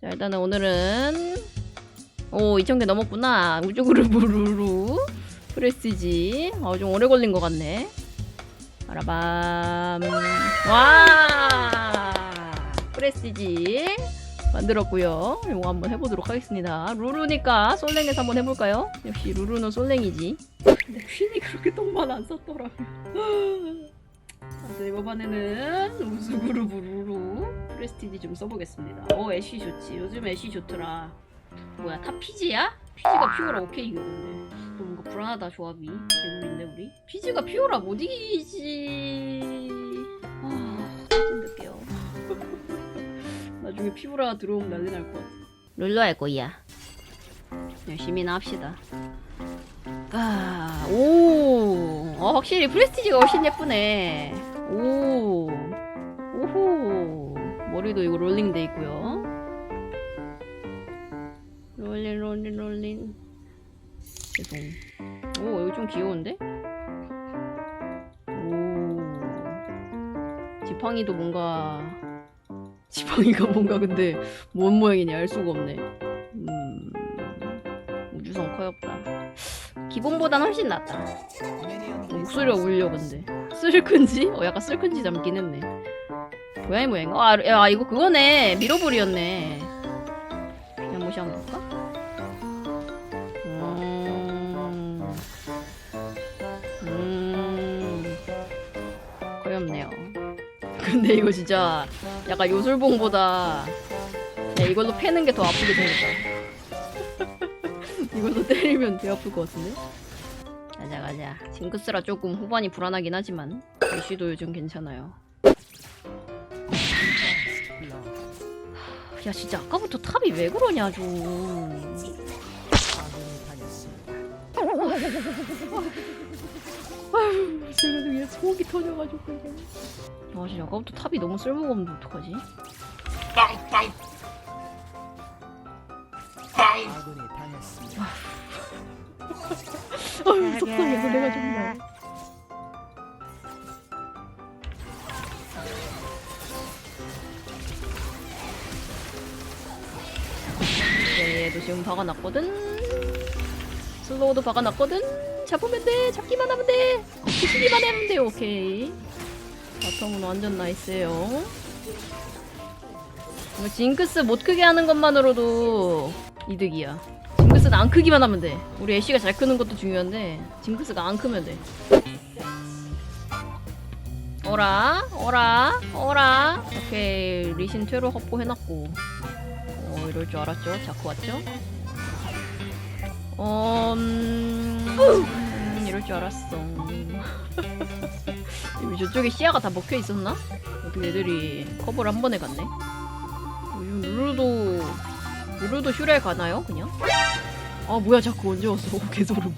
자 일단은 오늘은 오 2,000개 넘었구나. 우주그룹으로 프레스티지. 어 좀 오래 걸린 것 같네. 바라밤. 와! 프레스티지 만들었고요. 이거 한번 해보도록 하겠습니다. 루루니까 솔랭에서 한번 해볼까요? 역시 루루는 솔랭이지. 근데 퀸이 그렇게 돈만 안 썼더라고 그래서 이번에는 우주그룹 루루 프레스티지 좀 써보겠습니다. 오 애쉬 좋지. 요즘 애쉬 좋더라. 뭐야 다 피지야? 피지가 피오라. 오케이 이거는데. 또 뭔가 불안하다 조합이. 개구리인데 우리? 피지가 피오라. 못 이기지. 아 힘들게요. 나중에 피오라 들어오면 난리 날 것 같아. 룰루 할 거야. 열심히나 합시다. 아, 오, 어, 확실히 프레스티지가 훨씬 예쁘네. 오, 머리도 이거 롤링 돼 있고요. 롤링, 롤링, 롤링. 죄송. 오, 이거 좀 귀여운데? 오, 지팡이도 뭔가, 지팡이가 뭔가 근데 뭔 모양이냐 알 수가 없네. 음, 우주선 커엽다. 기본보단 훨씬 낫다. 목소리가 울려 근데 쓸큰지? 어 약간 쓸큰지 담긴 했네. 고양이 모양인가? 아, 야 이거 그거네 미러볼이었네. 그냥 무시 한번 볼까? 음, 음, 거엽네요. 근데 이거 진짜 약간 요술봉보다 야, 이걸로 패는 게 더 아프게 생겼다. 이걸로 때리면 배 아플 것 같은데? 가자 가자 징크스라 조금 후반이 불안하긴 하지만 애쉬도 요즘 괜찮아요 야 진짜 아까부터 탑이 왜 그러냐 좀. 아휴 제가 그냥 속이 터져가지고 그냥 아 진짜 아까부터 탑이 너무 쓸모가 없는데 어떡하지? 빵빵. 빵. 아군이 당했습니다. 아유 속상해서 내가 정말 지금 박아놨거든. 슬로우도 박아놨거든. 잡으면 돼. 잡기만 하면 돼. 치기만 하면 돼. 오케이. 바텀은 완전 나이스예요. 징크스 못 크게 하는 것만으로도 이득이야. 징크스는 안 크기만 하면 돼. 우리 애쉬가 잘 크는 것도 중요한데 징크스가 안 크면 돼. 어라, 어라, 어라. 오케이, 리신 퇴로 확보해놨고. 어, 이럴 줄 알았죠? 자크 왔죠? 어, 음, 음, 이럴 줄 알았어. 이미 저쪽에 시야가 다 먹혀 있었나? 어떻게 애들이 커버를 한 번에 갔네? 요즘 루루도 루루도 슈레 가나요? 그냥? 아 뭐야 자꾸 언제 왔어? 오, 개소름.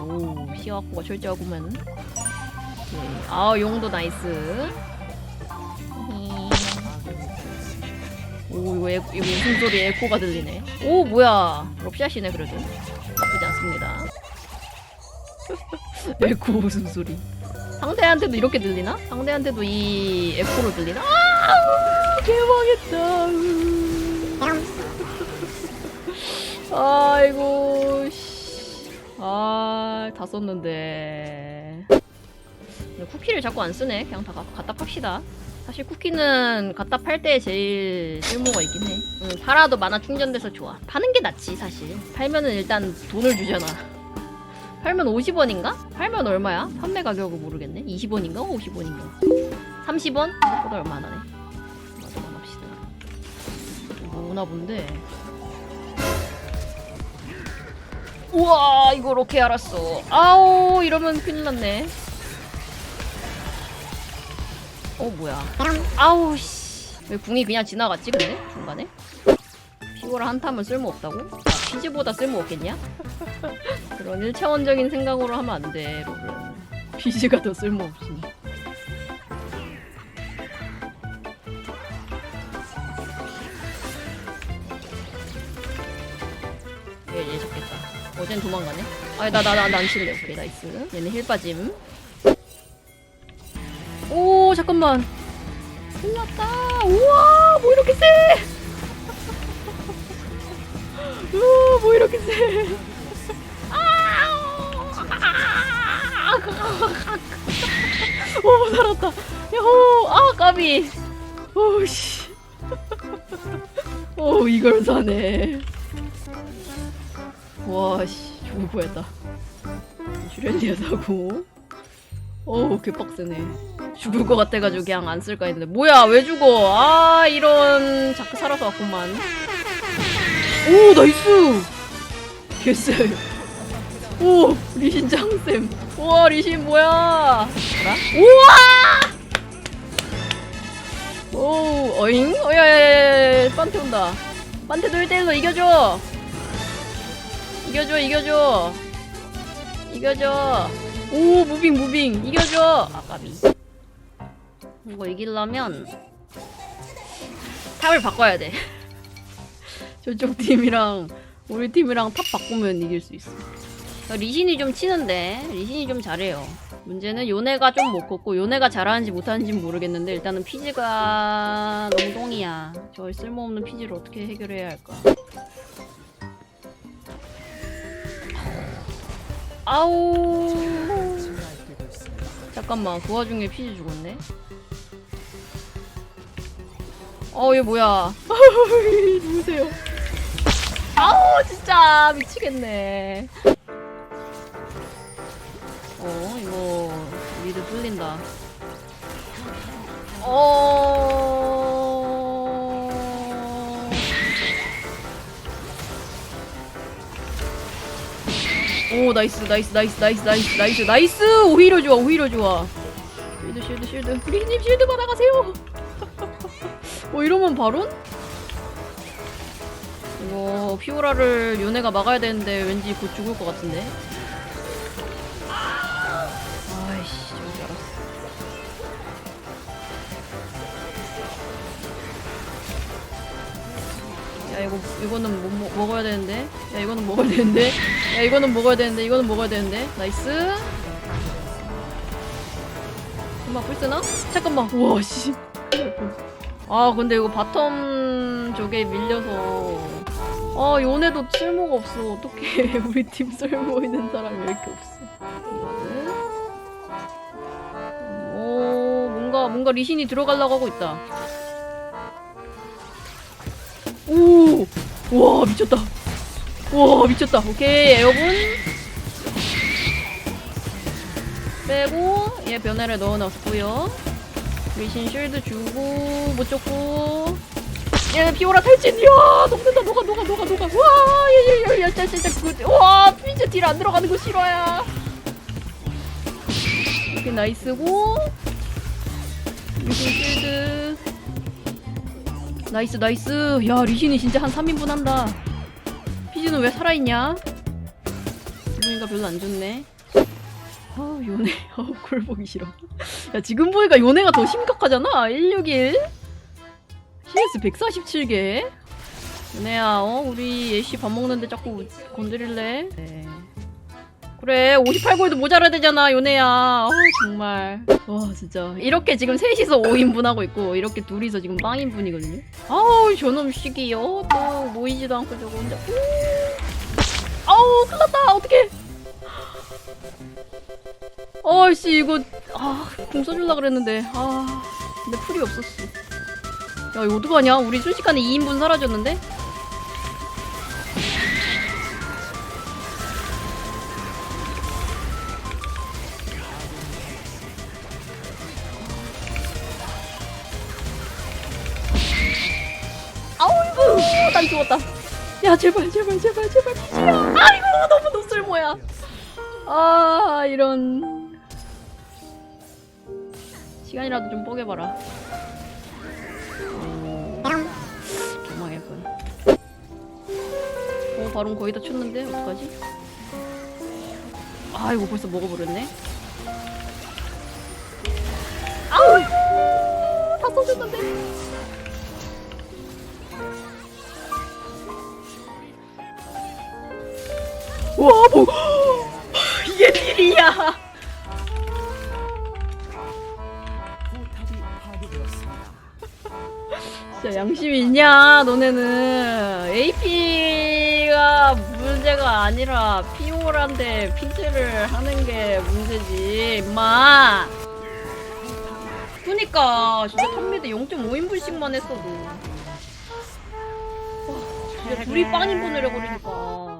오 시야 확보가 철저하구만. 오케이. 아 용도 나이스. 오 이거, 에, 이거 무슨 소리 에코가 들리네. 오 뭐야 럽샷이네 그래도 나쁘지 않습니다. 에코 무슨 소리? 상대한테도 이렇게 들리나? 상대한테도 이 에코로 들리나? 아 개망했다. 아이고 씨. 아, 다 썼는데. 쿠키를 자꾸 안 쓰네. 그냥 다 가- 갖다 팝시다. 사실 쿠키는 갖다 팔 때 제일 쓸모가 있긴 해. 응, 팔아도 만화 충전돼서 좋아. 파는 게 낫지, 사실. 팔면은 일단 돈을 주잖아. 팔면 50원인가? 팔면 얼마야? 판매 가격은 모르겠네. 20원인가? 50원인가? 30원? 생각보다 얼마 안 하네. 맞아, 합시다. 뭐 오나 본데. 우와 이거 이렇게 알았어 아우 이러면 큰일 났네 어 뭐야 아우 씨왜 궁이 그냥 지나갔지 근데 중간에 피고라 한타면 쓸모없다고? 아, 피지보다 쓸모없겠냐? 그런 1차원적인 생각으로 하면 안돼 여러분 피지가 더 쓸모없지 얘, 얘 잡겠다. 어젠 도망가네. 아, 나, 나, 나, 난 칠래. 오케이, 나이스. 얘는 힐 빠짐. 오, 잠깐만. 큰일 났다. 우와, 뭐 이렇게 세? 우와, 뭐 이렇게 세? 아! 오, 살았다. 야호, 아, 까비. 오, 씨. 오, 이걸 사네. 와, 씨, 죽을 뻔했다. 슈렐리아 사고. 어우, 개빡세네. 죽을 것 같아가지고 그냥 안 쓸까 했는데. 뭐야, 왜 죽어? 아, 이런. 자꾸 살아서 왔구만. 오, 나이스! 개쎄. 오, 리신 짱쌤. 우와, 리신 뭐야? 뭐라? 우와! 오, 어잉? 어야야야야, 판테 온다. 판테도 1대1로 이겨줘! 이겨줘, 이겨줘! 이겨줘! 오, 무빙, 무빙! 이겨줘! 아까비. 이거 이기려면 탑을 바꿔야 돼. 저쪽 팀이랑 우리 팀이랑 탑 바꾸면 이길 수 있어. 리신이 좀 치는데 리신이 좀 잘해요. 문제는 요네가 좀못 컸고 요네가 잘하는지 못하는지 는 모르겠는데 일단은 피지가 똥이야. 저 쓸모없는 피지를 어떻게 해결해야 할까? 아우 잠깐만 그 와중에 피지 죽었네. 어, 얘 뭐야? 누구세요? 아우, 진짜 미치겠네. 어, 이거 미드 뚫린다. 어. 오, 나이스, 나이스, 나이스, 나이스, 나이스, 나이스, 나이스! 오히려 좋아, 오히려 좋아. 쉴드, 쉴드, 쉴드. 리님 쉴드 받아가세요! 어 이러면 바론? 이거 피오라를 요네가 막아야 되는데 왠지 곧 죽을 것 같은데? 아이씨 저기 알았어. 야 이거 이거는 못 먹, 먹어야 되는데? 야 이거는 먹어야 되는데? 야 이거는 먹어야 되는데? 이거는 먹어야 되는데? 나이스. 엄마 불 쓰나? 잠깐만. 우와 씨 아 근데 이거 바텀 쪽에 밀려서. 아 요네도 쓸모가 없어. 어떡해. 우리 팀 쓸모 있는 사람이 왜 이렇게 없어? 이거는 오 뭔가 뭔가 리신이 들어가려고 하고 있다. 오와 미쳤다. 와 미쳤다. 오케이 에어본 빼고 얘 변화를 넣어놨고요 리신 쉴드 주고 못 줬고. 얘 피오라 탈진. 이야 녹는다. 녹아 녹아 녹아 녹아. 와 예예예 진짜 진짜 와 피즈 딜안 들어가는 거 싫어야. 이렇게 나이스고. 리신 쉴드. 나이스 나이스. 야 리신이 진짜 한 3인분 한다. 피즈는 왜 살아있냐? 이러니까 별로 안 좋네 아 요네. 어, 꼴 보기 싫어. 야 지금 보니까 요네가 더 심각하잖아. 161 CS 147개. 요네야 어 우리 예시 밥 먹는데 자꾸 건드릴래? 네. 그래 58골도 모자라야 되잖아 요네야. 어 정말. 와 진짜. 이렇게 지금 셋이서 5인분 하고 있고 이렇게 둘이서 지금 빵인분이거든요. 아우 저놈 시기요 또 모이지도 않고 저거 혼자. 우! 아우 큰일 났다. 어떡해 어이씨 이거 아공 써줄라 그랬는데. 아 근데 풀이 없었어. 야 이거 어떡하냐? 우리 순식간에 2인분 사라졌는데? 아우이고 난 죽었다. 야 제발 제발 제발 제발. 아이고 너무 노쓸모야 아 이런. 시간이라도 좀 뽀개봐라. 어, 도망했군. 어 바론 거의 다 쳤는데? 어떡하지? 아 이거 벌써 먹어버렸네. 아우! 다 써줬는데? 와 뭐 포탑이 파괴되었습니다. 양심이 있냐 너네는. AP가 문제가 아니라 피오란데 피즈를 하는 게 문제지 임마. 그니까 진짜 탑미드 0.5인분씩만 했어도. 와, 진짜 둘이 빵인분 내려버리니까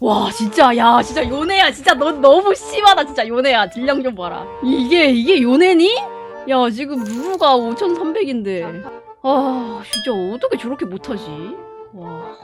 와 진짜 야 진짜 요네야 진짜 너 너무 심하다 진짜 요네야. 딜량 좀 봐라. 이게 이게 요네니? 야 지금 루루가 5,300인데. 아 진짜 어떻게 저렇게 못하지? 와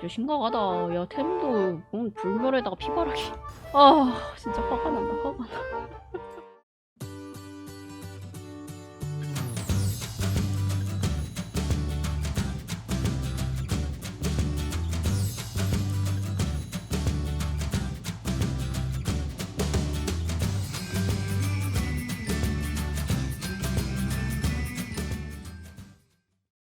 진짜 심각하다. 야 템도 음, 불멸에다가 피바라기 아 진짜 화가 난다 화가 나